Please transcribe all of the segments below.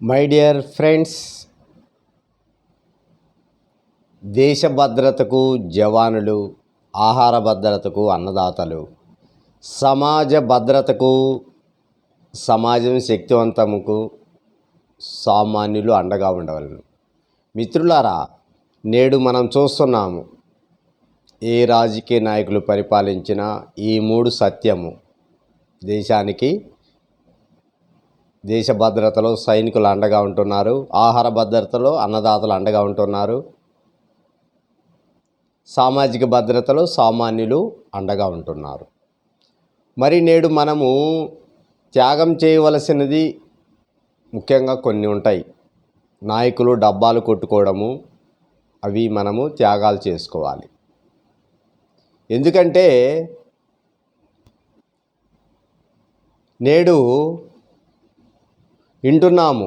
My dear friends దేశ భద్రతకు జవానులు ఆహార భద్రతకు అన్నదాతలు సమాజ భద్రతకు సమాజం శక్తివంతముకు సామాన్యులు అండగా ఉండవలను. మిత్రులారా నేడు మనం చూస్తున్నాము ఏ రాజకీయ నాయకులు పరిపాలించినా ఈ మూడు సత్యము దేశానికి దేశ భద్రతలో సైనికులు అండగా ఉంటున్నారు. ఆహార భద్రతలో అన్నదాతలు అండగా ఉంటున్నారు. సామాజిక భద్రతలో సామాన్యులు అండగా ఉంటున్నారు. మరి నేడు మనము త్యాగం చేయవలసినది ముఖ్యంగా కొన్ని ఉంటాయి. నాయకులు డబ్బాలు కొట్టుకోవడము అవి మనము త్యాగాలు చేసుకోవాలి. ఎందుకంటే నేడు వింటున్నాము.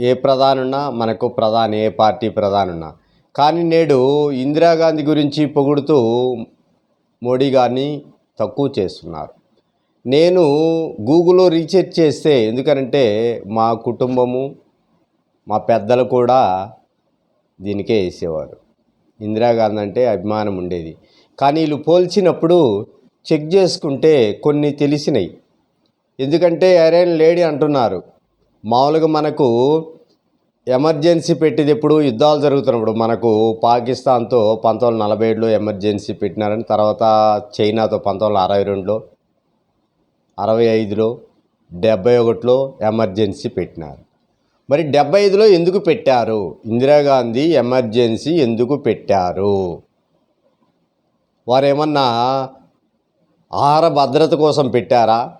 ఏ ప్రధానున్నా మనకు ప్రధాని ఏ పార్టీ ప్రధానున్నా. కానీ నేడు ఇందిరాగాంధీ గురించి పొగుడుతూ మోడీ గారిని తక్కువ చేస్తున్నారు. నేను గూగుల్లో రీసెర్చ్ చేస్తే ఎందుకనంటే మా కుటుంబము మా పెద్దలు కూడా దీనికే వేసేవారు. ఇందిరాగాంధీ అంటే అభిమానం ఉండేది. కానీ వీళ్ళు పోల్చినప్పుడు చెక్ చేసుకుంటే కొన్ని తెలిసినాయి. ఎందుకంటే ఎరైన్ లేడీ అంటున్నారు. మామూలుగా మనకు ఎమర్జెన్సీ పెట్టేది ఎప్పుడు యుద్ధాలు జరుగుతున్నప్పుడు మనకు పాకిస్తాన్తో పంతొమ్మిది వందల నలభై ఏడులో ఎమర్జెన్సీ పెట్టినారని తర్వాత చైనాతో పంతొమ్మిది వందల అరవై రెండులో అరవై ఐదులో డెబ్బై ఒకటిలో ఎమర్జెన్సీ పెట్టినారు. మరి డెబ్బై ఐదులో ఎందుకు పెట్టారు? ఇందిరాగాంధీ ఎమర్జెన్సీ ఎందుకు పెట్టారు? వారేమన్నా ఆహార భద్రత కోసం పెట్టారా?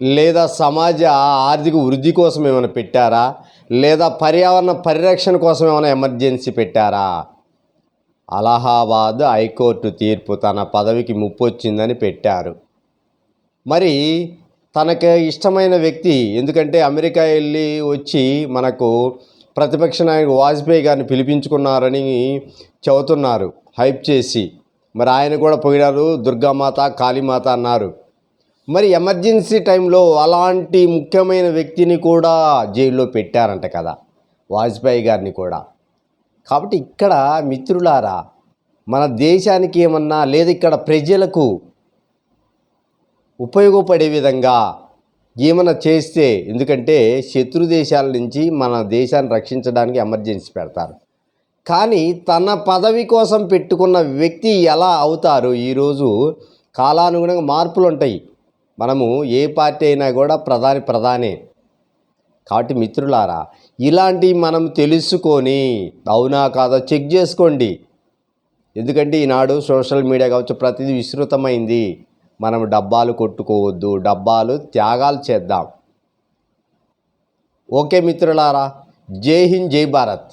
లేదా సమాజ ఆర్థిక వృద్ధి కోసం ఏమైనా పెట్టారా? లేదా పర్యావరణ పరిరక్షణ కోసం ఏమైనా ఎమర్జెన్సీ పెట్టారా? అలహాబాద్ హైకోర్టు తీర్పు తన పదవికి ముప్పొచ్చిందని పెట్టారు. మరి తనకు ఇష్టమైన వ్యక్తి ఎందుకంటే అమెరికా వెళ్ళి వచ్చి మనకు ప్రతిపక్ష నాయకుడు వాజ్పేయి గారిని పిలిపించుకున్నారని చెబుతున్నారు హైప్ చేసి. మరి ఆయన కూడా పోయినారు దుర్గామాత కాళీమాత అన్నారు. మరి ఎమర్జెన్సీ టైంలో అలాంటి ముఖ్యమైన వ్యక్తిని కూడా జైల్లో పెట్టారంట కదా వాజ్పేయి గారిని కూడా. కాబట్టి ఇక్కడ మిత్రులారా మన దేశానికి ఏమన్నా లేదు ఇక్కడ ప్రజలకు ఉపయోగపడే విధంగా ఏమైనా చేస్తే ఎందుకంటే శత్రు దేశాల నుంచి మన దేశాన్ని రక్షించడానికి ఎమర్జెన్సీ పెడతారు. కానీ తన పదవి కోసం పెట్టుకున్న వ్యక్తి ఎలా అవుతారు? ఈరోజు కాలానుగుణంగా మార్పులు ఉంటాయి మనము ఏ పార్టీ అయినా కూడా ప్రధాని ప్రధానే. కాబట్టి మిత్రులారా ఇలాంటివి మనం తెలుసుకొని అవునా కాదో చెక్ చేసుకోండి. ఎందుకంటే ఈనాడు సోషల్ మీడియా కావచ్చు ప్రతిదీ విస్తృతమైంది. మనం డబ్బాలు కొట్టుకోవద్దు డబ్బాలు త్యాగాలు చేద్దాం. ఓకే మిత్రులారా జై హింద్ జై భారత్.